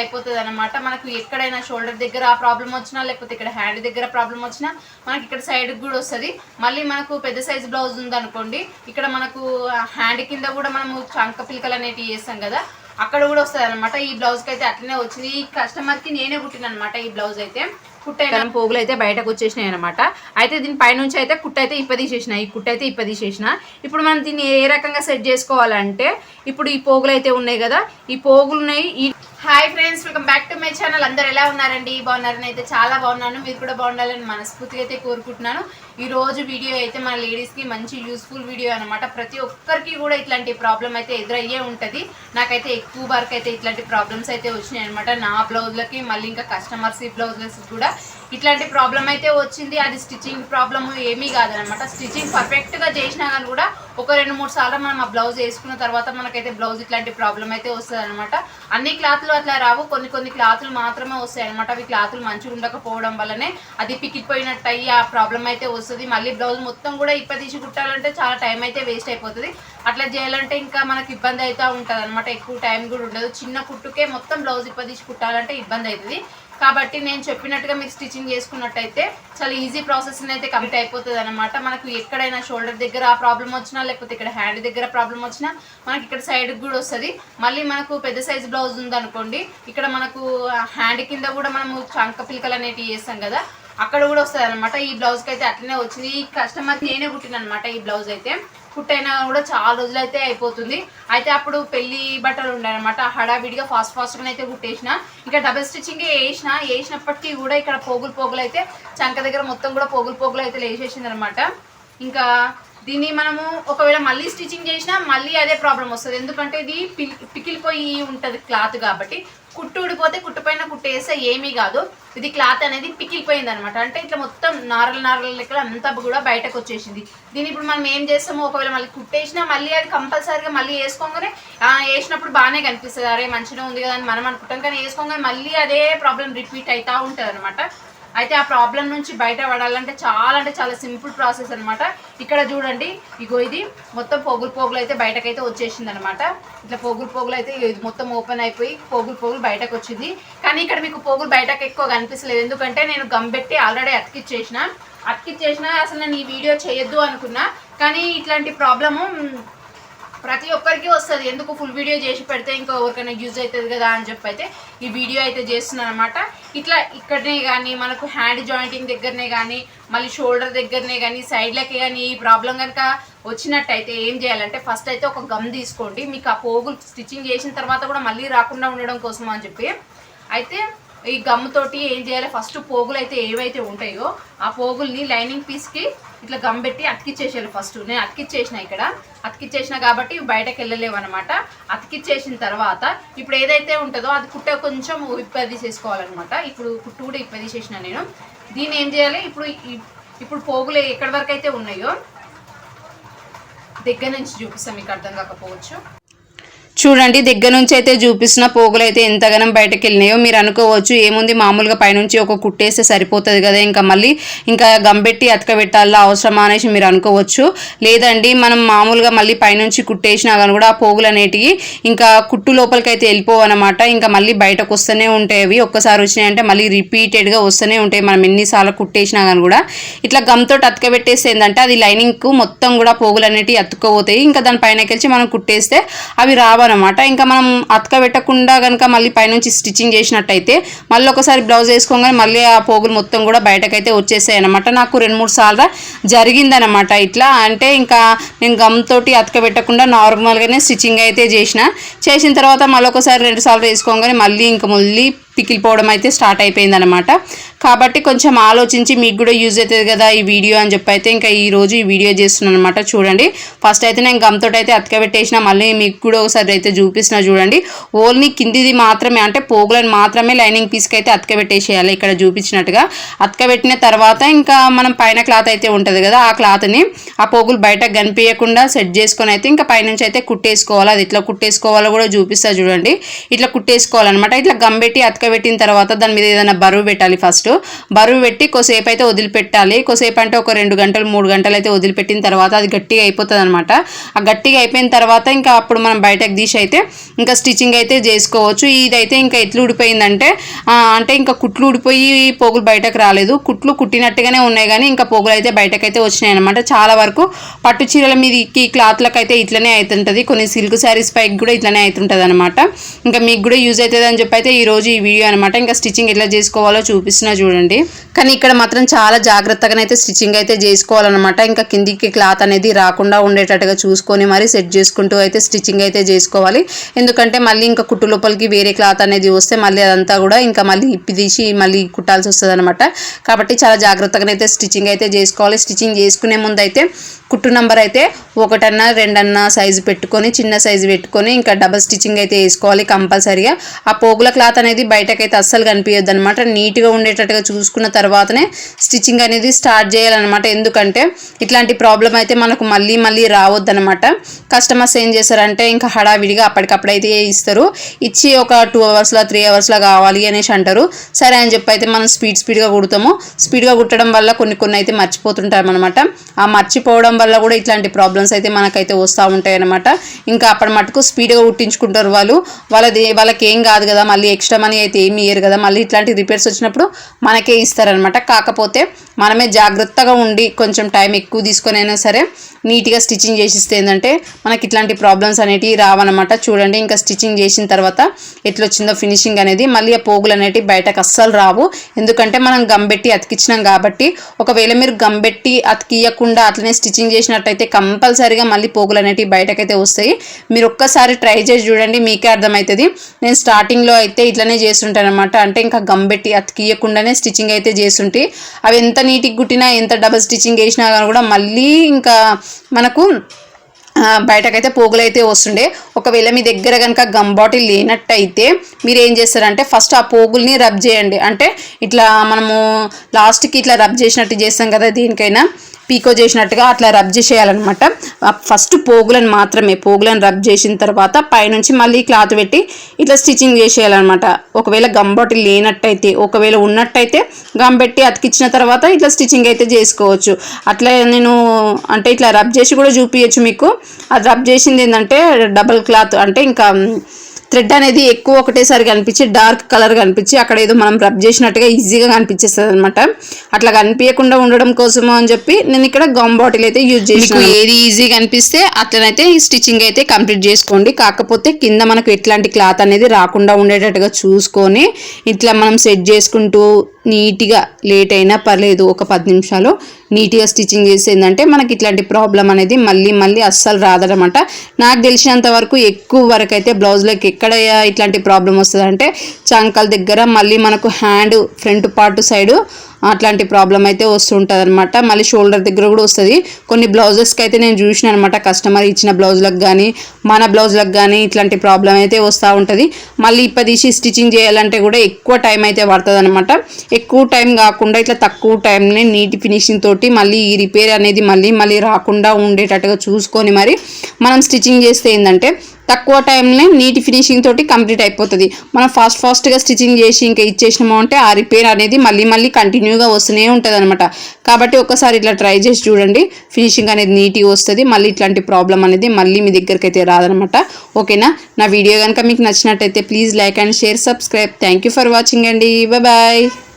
అయిపోతుంది అనమాట మనకు ఎక్కడైనా షోల్డర్ దగ్గర ఆ ప్రాబ్లం వచ్చినా లేకపోతే ఇక్కడ హ్యాండ్ దగ్గర ప్రాబ్లం వచ్చినా మనకి ఇక్కడ సైడ్ కూడా వస్తుంది. మళ్ళీ మనకు పెద్ద సైజ్ బ్లౌజ్ ఉందనుకోండి ఇక్కడ మనకు హ్యాండ్ కింద కూడా మనము చంక పిలకలు అనేటివి చేస్తాం కదా అక్కడ కూడా వస్తుంది అనమాట ఈ బ్లౌజ్కి అయితే అట్లనే వచ్చింది. ఈ కస్టమర్కి నేనే కుట్టిన అనమాట ఈ బ్లౌజ్ అయితే. కుట్టైన? పోగులు అయితే బయటకు వచ్చేసినాయి అనమాట అయితే దీని పైనుంచి అయితే కుట్ట అయితే ఇప్పదీసేసిన ఈ కుట్ట అయితే ఇప్పదీసేసిన. ఇప్పుడు మనం దీన్ని ఏ రకంగా సెట్ చేసుకోవాలంటే ఇప్పుడు ఈ పోగులు అయితే ఉన్నాయి కదా ఈ పోగులు ఉన్నాయి ఈ hi friends welcome back to my channel అందరు ఎలా ఉన్నారండి? బాగున్నారని అయితే చాలా బాగున్నాను. మీరు కూడా బాగుండాలని మనస్ఫూర్తిగా అయితే కోరుకుంటున్నాను. ఈ రోజు వీడియో అయితే మన లేడీస్కి మంచి యూస్ఫుల్ వీడియో అనమాట ప్రతి ఒక్కరికి కూడా ఇట్లాంటి ప్రాబ్లం అయితే ఎదురయ్యే ఉంటుంది. నాకైతే ఎక్కువ వరకు అయితే ఇట్లాంటి ప్రాబ్లమ్స్ అయితే వచ్చినాయి అనమాట నా బ్లౌజ్లకి మళ్ళీ ఇంకా కస్టమర్స్ బ్లౌజెస్ కూడా ఇట్లాంటి ప్రాబ్లం అయితే వచ్చింది. అది స్టిచ్చింగ్ ప్రాబ్లమ్ ఏమీ కాదనమాట. స్టిచ్చింగ్ పర్ఫెక్ట్గా చేసినా కానీ కూడా ఒక రెండు మూడు సార్లు మనం ఆ బ్లౌజ్ వేసుకున్న తర్వాత మనకైతే బ్లౌజ్ ఇట్లాంటి ప్రాబ్లం అయితే వస్తుంది అనమాట అన్ని క్లాత్లు అట్లా రావు. కొన్ని కొన్ని క్లాత్లు మాత్రమే వస్తాయి అనమాట అవి క్లాత్లు మంచిగా ఉండకపోవడం వల్లనే అది పికిపోయినట్టు అయ్యి ఆ ప్రాబ్లం అయితే వస్తుంది. మళ్ళీ బ్లౌజ్ మొత్తం కూడా ఇప్పదీసి కుట్టాలంటే చాలా టైం అయితే వేస్ట్ అయిపోతుంది. అట్లా చేయాలంటే ఇంకా మనకి ఇబ్బంది అయితే ఉంటుంది అనమాట ఎక్కువ టైం కూడా ఉండదు. చిన్న కుట్టుకే మొత్తం బ్లౌజ్ ఇప్పదీసి కుట్టాలంటే ఇబ్బంది అవుతుంది కాబట్టి నేను చెప్పినట్టుగా మీరు స్టిచ్చింగ్ చేసుకున్నట్టయితే చాలా ఈజీ ప్రాసెస్ అయితే కంప్లీట్ అయిపోతుంది అనమాట మనకు ఎక్కడైనా షోల్డర్ దగ్గర ఆ ప్రాబ్లం వచ్చినా లేకపోతే ఇక్కడ హ్యాండ్ దగ్గర ప్రాబ్లం వచ్చినా మనకి ఇక్కడ సైడ్ కూడా వస్తుంది. మళ్ళీ మనకు పెద్ద సైజ్ బ్లౌజ్ ఉందనుకోండి ఇక్కడ మనకు హ్యాండ్ కింద కూడా మనము చంక పిలకలు అనేటివి చేస్తాం కదా అక్కడ కూడా వస్తుంది అనమాట ఈ బ్లౌజ్కి అయితే అట్లనే వచ్చింది. ఈ కస్టమర్ నేనే కుట్టిన అనమాట ఈ బ్లౌజ్ అయితే. కుట్టైనా కూడా చాలా రోజులు అయితే అయిపోతుంది. అయితే అప్పుడు పెళ్ళి బట్టలు ఉండాలన్నమాట హడావిడిగా ఫాస్ట్ ఫాస్ట్గా అయితే కుట్టేసిన. ఇంకా డబుల్ స్టిచ్చింగ్ వేసిన వేసినప్పటికీ కూడా ఇక్కడ పోగులు పోగులు అయితే చంక దగ్గర మొత్తం కూడా పోగులు పోగులు అయితే లేచేసింది అనమాట ఇంకా దీన్ని మనము ఒకవేళ మళ్ళీ స్టిచ్చింగ్ చేసినా మళ్ళీ అదే ప్రాబ్లం వస్తుంది. ఎందుకంటే ఇది పికిలిపోయి ఉంటుంది క్లాత్ కాబట్టి. కుట్టు ఊడిపోతే కుట్టు పైన కుట్టేస్తే ఏమీ కాదు. ఇది క్లాత్ అనేది పికిలిపోయింది అనమాట అంటే ఇట్లా మొత్తం నారల నారల లెక్కలు అంతా కూడా బయటకు వచ్చేసింది. దీన్ని ఇప్పుడు మనం ఏం చేస్తాము ఒకవేళ మళ్ళీ కుట్టేసినా మళ్ళీ అది కంపల్సరీగా మళ్ళీ వేసుకోగానే వేసినప్పుడు బాగానే కనిపిస్తుంది. అరే మంచిగా ఉంది కదా అని మనం అనుకుంటాం. కానీ వేసుకోగానే మళ్ళీ అదే ప్రాబ్లం రిపీట్ అవుతూ ఉంటుంది అనమాట అయితే ఆ ప్రాబ్లం నుంచి బయట పడాలంటే చాలా అంటే చాలా సింపుల్ ప్రాసెస్ అనమాట ఇక్కడ చూడండి ఇగో ఇది మొత్తం పోగులు పోగులు అయితే బయటకైతే వచ్చేసింది అనమాట ఇట్లా పోగులు పోగులు అయితే ఇది మొత్తం ఓపెన్ అయిపోయి పోగులు పోగులు బయటకు వచ్చింది కానీ ఇక్కడ మీకు పోగులు బయటకు ఎక్కువ కనిపిస్తలేదు. ఎందుకంటే నేను గమ్ పెట్టి ఆల్రెడీ అతికిచ్చేసిన. అతికిచ్చేసిన అసలు నేను ఈ వీడియో చేయొద్దు అనుకున్నా. కానీ ఇట్లాంటి ప్రాబ్లము ప్రతి ఒక్కరికి వస్తుంది. ఎందుకు ఫుల్ వీడియో చేసి పెడితే ఇంకా ఎవరికైనా యూజ్ అవుతుంది కదా అని చెప్పి అయితే ఈ వీడియో అయితే చేస్తున్నాను అనమాట ఇట్లా ఇక్కడనే కానీ మనకు హ్యాండ్ జాయింటింగ్ దగ్గరనే కానీ మళ్ళీ షోల్డర్ దగ్గరనే కానీ సైడ్లకి కానీ ఈ ప్రాబ్లం కనుక వచ్చినట్టయితే ఏం చేయాలంటే ఫస్ట్ అయితే ఒక గమ్ తీసుకోండి. మీకు ఆ పోగులు స్టిచ్చింగ్ చేసిన తర్వాత కూడా మళ్ళీ రాకుండా ఉండడం కోసం అని చెప్పి. అయితే ఈ గమ్ తోటి ఏం చేయాలి? ఫస్ట్ పోగులు అయితే ఏవైతే ఉంటాయో ఆ పోగుల్ని లైనింగ్ పీస్కి ఇట్లా గమ్ పెట్టి అతికిచ్చేసాను ఫస్ట్. నేను అతికిచ్చేసిన ఇక్కడ. అతికిచ్చేసిన కాబట్టి బయటకు వెళ్ళలేవు అనమాట అతికిచ్చేసిన తర్వాత ఇప్పుడు ఏదైతే ఉంటుందో అది కుట్ట కొంచెం ఇప్పది చేసుకోవాలన్నమాట ఇప్పుడు కుట్టు కూడా ఇప్పది చేసిన నేను. దీన్ని ఏం చేయాలి? ఇప్పుడు ఇప్పుడు పోగులు ఎక్కడి వరకు అయితే ఉన్నాయో దగ్గర నుంచి చూపిస్తాం. మీకు అర్థం కాకపోవచ్చు. చూడండి దగ్గర నుంచి అయితే చూపిస్తున్న పోగులు అయితే ఎంతగానం బయటకు వెళ్ళినాయో మీరు అనుకోవచ్చు. ఏముంది మామూలుగా పైనుంచి ఒక కుట్టేస్తే సరిపోతుంది కదా. ఇంకా మళ్ళీ ఇంకా గంబెట్టి అతకబెట్టాలా అవసరమా అనేసి మీరు అనుకోవచ్చు. లేదండి మనం మామూలుగా మళ్ళీ పైనుంచి కుట్టేసినా కానీ కూడా ఆ పోగులు అనేటివి ఇంకా కుట్టు లోపలికి అయితే వెళ్ళిపోవన్నమాట. ఇంకా మళ్ళీ బయటకు వస్తూనే ఉంటాయి అవి. ఒక్కసారి వచ్చినాయంటే మళ్ళీ రిపీటెడ్గా వస్తూనే ఉంటాయి. మనం ఎన్నిసార్లు కుట్టేసినా కానీ కూడా. ఇట్లా గమ్తో అతకబెట్టేస్తే ఏంటంటే అది లైనింగ్కు మొత్తం కూడా పోగులు అనేటివి అతుక్కపోతాయి. ఇంకా దాని పైనకి వెళ్ళి మనం కుట్టేస్తే అవి రావాలి అనమాట ఇంకా మనం అతకబెట్టకుండా కనుక మళ్ళీ పైనుంచి స్టిచ్చింగ్ చేసినట్టయితే మళ్ళీ ఒకసారి బ్లౌజ్ వేసుకోగానే మళ్ళీ ఆ పోగులు మొత్తం కూడా బయటకైతే వచ్చేసాయి అనమాట నాకు రెండు మూడు సార్లు జరిగిందనమాట ఇట్లా. అంటే ఇంకా నేను గమ్ తోటి అతకబెట్టకుండా నార్మల్గానే స్టిచ్చింగ్ అయితే చేసిన. చేసిన తర్వాత మళ్ళీ ఒకసారి రెండు సార్లు వేసుకోగానే మళ్ళీ ఇంకా మళ్ళీ పికిలిపోవడం అయితే స్టార్ట్ అయిపోయిందనమాట కాబట్టి కొంచెం ఆలోచించి మీకు కూడా యూజ్ అవుతుంది కదా ఈ వీడియో అని చెప్పి అయితే ఇంకా ఈ రోజు ఈ వీడియో చేస్తున్నాను అనమాట చూడండి. ఫస్ట్ అయితే నేను గమ్తో అయితే అతకబెట్టేసిన మళ్ళీ మీకు కూడా ఒకసారి అయితే చూపిస్తున్నా చూడండి. ఓన్లీ కిందిది మాత్రమే అంటే పోగులను మాత్రమే లైనింగ్ పీస్కి అయితే అతకబెట్టేసేయాలి ఇక్కడ చూపించినట్టుగా. అతకబెట్టిన తర్వాత ఇంకా మనం పైన క్లాత్ అయితే ఉంటుంది కదా ఆ క్లాత్ని ఆ పోగులు బయటకు కనిపించకుండా సెట్ చేసుకొని అయితే ఇంకా పైనుంచి అయితే కుట్టేసుకోవాలి. అది ఇట్లా కుట్టేసుకోవాలో కూడా చూపిస్తా చూడండి. ఇట్లా కుట్టేసుకోవాలన్నమాట. ఇట్లా గమ్ పెట్టి అతక పెట్టిన తర్వాత దాని మీద ఏదైనా బరువు పెట్టాలి ఫస్ట్ బరువు పెట్టి కొసేపు అయితే వదిలిపెట్టాలి. కొసేపు అంటే ఒక రెండు గంటలు మూడు గంటలు అయితే వదిలిపెట్టిన తర్వాత అది గట్టిగా అయిపోతుంది అనమాట ఆ గట్టిగా అయిపోయిన తర్వాత ఇంకా అప్పుడు మనం బయటకు తీసి అయితే ఇంకా స్టిచ్చింగ్ అయితే చేసుకోవచ్చు. ఇదైతే ఇంకా ఎట్లు ఊడిపోయిందంటే అంటే ఇంకా కుట్లు ఊడిపోయి పోగులు బయటకు రాలేదు. కుట్లు కుట్టినట్టుగానే ఉన్నాయి కానీ ఇంకా పోగులు అయితే బయటకైతే వచ్చినాయి అనమాట చాలా వరకు పట్టు చీరల మీదకి క్లాత్లకు అయితే ఇట్లనే అవుతుంటుంది కొన్ని సిల్క్ శారీస్ పైకి కూడా ఇట్లనే అవుతుంటుంది అనమాట ఇంకా మీకు కూడా యూజ్ అవుతుంది అని చెప్పి అయితే ఈ రోజు ఈ వీడియో అనమాట ఇంకా స్టిచ్చింగ్ ఎట్లా చేసుకోవాలో చూపిస్తున్నా చూడండి. కానీ ఇక్కడ మాత్రం చాలా జాగ్రత్తగానైతే స్టిచ్చింగ్ అయితే చేసుకోవాలన్నమాట. ఇంకా కిందికి క్లాత్ అనేది రాకుండా ఉండేటట్టుగా చూసుకొని మరి సెట్ చేసుకుంటూ అయితే స్టిచ్చింగ్ అయితే చేసుకోవాలి. ఎందుకంటే మళ్ళీ ఇంకా కుట్టు లోపలికి వేరే క్లాత్ అనేది వస్తే మళ్ళీ అదంతా కూడా ఇంకా మళ్ళీ ఇప్పి తీసి మళ్ళీ కుట్టాల్సి వస్తుంది అనమాట కాబట్టి చాలా జాగ్రత్తగానైతే స్టిచ్చింగ్ అయితే చేసుకోవాలి. స్టిచ్చింగ్ చేసుకునే ముందు అయితే కుట్టు నెంబర్ అయితే ఒకటన్నా రెండన్నా సైజు పెట్టుకొని చిన్న సైజు పెట్టుకొని ఇంకా డబల్ స్టిచ్చింగ్ అయితే వేసుకోవాలి కంపల్సరీగా. ఆ పోగుల క్లాత్ అనేది బయట బయటకైతే అస్సలు కనిపించద్దు అనమాట నీట్గా ఉండేటట్టుగా చూసుకున్న తర్వాతనే స్టిచ్చింగ్ అనేది స్టార్ట్ చేయాలన్నమాట. ఎందుకంటే ఇట్లాంటి ప్రాబ్లం అయితే మనకు మళ్ళీ మళ్ళీ రావద్దనమాట కస్టమర్స్ ఏం చేస్తారంటే ఇంకా హడావిడిగా అప్పటికప్పుడు అయితే ఇస్తారు. ఇచ్చి ఒక టూ అవర్స్లో త్రీ అవర్స్లో కావాలి అనేసి అంటారు. సరే అని చెప్పి అయితే మనం స్పీడ్ స్పీడ్గా కుడతాము. స్పీడ్గా కుట్టడం వల్ల కొన్ని కొన్ని అయితే మర్చిపోతుంటాం అనమాట ఆ మర్చిపోవడం వల్ల కూడా ఇట్లాంటి ప్రాబ్లమ్స్ అయితే మనకైతే వస్తూ ఉంటాయి అనమాట ఇంకా అప్పటి మటుకు స్పీడ్గా కుట్టించుకుంటారు వాళ్ళు. వాళ్ళది వాళ్ళకి ఏం కాదు కదా మళ్ళీ ఎక్స్ట్రా మనీ అయితే ఏమి ఇయ్యరు కదా. మళ్ళీ ఇట్లాంటి రిపేర్స్ వచ్చినప్పుడు మనకే ఇస్తారనమాట కాకపోతే మనమే జాగ్రత్తగా ఉండి కొంచెం టైం ఎక్కువ తీసుకొని అయినా సరే నీట్గా స్టిచ్చింగ్ చేసిస్తే ఏంటంటే మనకి ఇట్లాంటి ప్రాబ్లమ్స్ అనేటివి రావన్నమాట. చూడండి ఇంకా స్టిచ్చింగ్ చేసిన తర్వాత ఎట్లా వచ్చిందో ఫినిషింగ్ అనేది మళ్ళీ ఆ పోగులు అనేటివి బయటకు అస్సలు రావు. ఎందుకంటే మనం గంబెట్టి అతికిచ్చినాం కాబట్టి ఒకవేళ మీరు గంబెట్టి అతికియకుండా అట్లనే స్టిచ్చింగ్ చేసినట్టయితే కంపల్సరీగా మళ్ళీ పోగులు అనేటివి బయటకైతే వస్తాయి. మీరు ఒక్కసారి ట్రై చేసి చూడండి మీకే అర్థమవుతుంది నేను స్టార్టింగ్లో అయితే ఇట్లనే చేస్తుంటాను అనమాట అంటే ఇంకా గంబెట్టి అతికియకుండానే స్టిచ్చింగ్ అయితే చేస్తుంటే అవి ఎంత నీట్గా కుట్టినా ఎంత డబల్ స్టిచ్చింగ్ వేసినా కానీ కూడా మళ్ళీ ఇంకా మనకు బయటకైతే పోగులు అయితే వస్తుండే. ఒకవేళ మీ దగ్గర కనుక గమ్ బాటిల్ లేనట్టయితే మీరు ఏం చేస్తారంటే ఫస్ట్ ఆ పోగుల్ని రబ్ చేయండి. అంటే ఇట్లా మనము లాస్ట్కి ఇట్లా రబ్ చేసినట్టు చేస్తాం కదా దీనికైనా పీకో చేసినట్టుగా అట్లా రబ్ చేసేయాలన్నమాట. ఫస్ట్ పోగులను మాత్రమే పోగులను రబ్ చేసిన తర్వాత పైనుంచి మళ్ళీ క్లాత్ పెట్టి ఇట్లా స్టిచ్చింగ్ చేసేయాలన్నమాట. ఒకవేళ గమ్ బాటిల్ లేనట్టయితే ఒకవేళ ఉన్నట్టయితే గమ్ పెట్టి అతికిచ్చిన తర్వాత ఇట్లా స్టిచ్చింగ్ అయితే చేసుకోవచ్చు. అట్లా నేను అంటే ఇట్లా రబ్ చేసి కూడా చూపించచ్చు మీకు. అది రబ్ చేసింది ఏంటంటే డబల్ క్లాత్ అంటే ఇంకా థ్రెడ్ అనేది ఎక్కువ ఒకటేసారి కనిపించి డార్క్ కలర్ కనిపించి అక్కడ ఏదో మనం రబ్ చేసినట్టుగా ఈజీగా కనిపించేస్తుంది అనమాట అట్లా కనిపించకుండా ఉండడం కోసము అని చెప్పి నేను ఇక్కడ గమ్ బాటిల్ అయితే యూజ్ చేసాను ఏది ఈజీగా కనిపిస్తే అట్లనైతే ఈ స్టిచ్చింగ్ అయితే కంప్లీట్ చేసుకోండి. కాకపోతే కింద మనకు ఎట్లాంటి క్లాత్ అనేది రాకుండా ఉండేటట్టుగా చూసుకొని ఇట్లా మనం సెట్ చేసుకుంటూ నీట్గా లేట్ అయినా పర్లేదు ఒక పది నిమిషాలు నీట్గా స్టిచ్చింగ్ చేసేందంటే మనకి ఇట్లాంటి ప్రాబ్లం అనేది మళ్ళీ మళ్ళీ అస్సలు రాదనమాట. నాకు తెలిసినంత వరకు ఎక్కువ వరకు అయితే బ్లౌజ్లోకి ఎక్కడ ఇట్లాంటి ప్రాబ్లం వస్తుంది అంటే చంకల దగ్గర మళ్ళీ మనకు హ్యాండ్ ఫ్రంట్ పార్ట్ సైడు అట్లాంటి ప్రాబ్లం అయితే వస్తుంటుంది అనమాట మళ్ళీ షోల్డర్ దగ్గర కూడా వస్తుంది. కొన్ని బ్లౌజెస్కి అయితే నేను చూసిన అనమాట కస్టమర్ ఇచ్చిన బ్లౌజులకు కానీ మన బ్లౌజ్లకు కానీ ఇట్లాంటి ప్రాబ్లం అయితే వస్తూ ఉంటుంది. మళ్ళీ ఇప్పదీసి స్టిచ్చింగ్ చేయాలంటే కూడా ఎక్కువ టైం అయితే పడుతుంది అనమాట ఎక్కువ టైం కాకుండా ఇట్లా తక్కువ టైంని నీట్ ఫినిషింగ్ తోటి మళ్ళీ ఈ రిపేర్ అనేది మళ్ళీ మళ్ళీ రాకుండా ఉండేటట్టుగా చూసుకొని మరి మనం స్టిచ్చింగ్ చేస్తే ఏంటంటే తక్కువ టైంలో నీటి ఫినిషింగ్ తోటి కంప్లీట్ అయిపోతుంది. మనం ఫాస్ట్ ఫాస్ట్గా స్టిచ్చింగ్ చేసి ఇంకా ఇచ్చేసినాము అంటే ఆ రిపేర్ అనేది మళ్ళీ మళ్ళీ కంటిన్యూగా వస్తూనే ఉంటుంది అనమాట కాబట్టి ఒకసారి ఇట్లా ట్రై చేసి చూడండి. ఫినిషింగ్ అనేది నీట్గా వస్తుంది. మళ్ళీ ఇట్లాంటి ప్రాబ్లం అనేది మళ్ళీ మీ దగ్గరికి అయితే రాదనమాట ఓకేనా? నా వీడియో కనుక మీకు నచ్చినట్టయితే please like and share subscribe thank you for watching అండి. బాయ్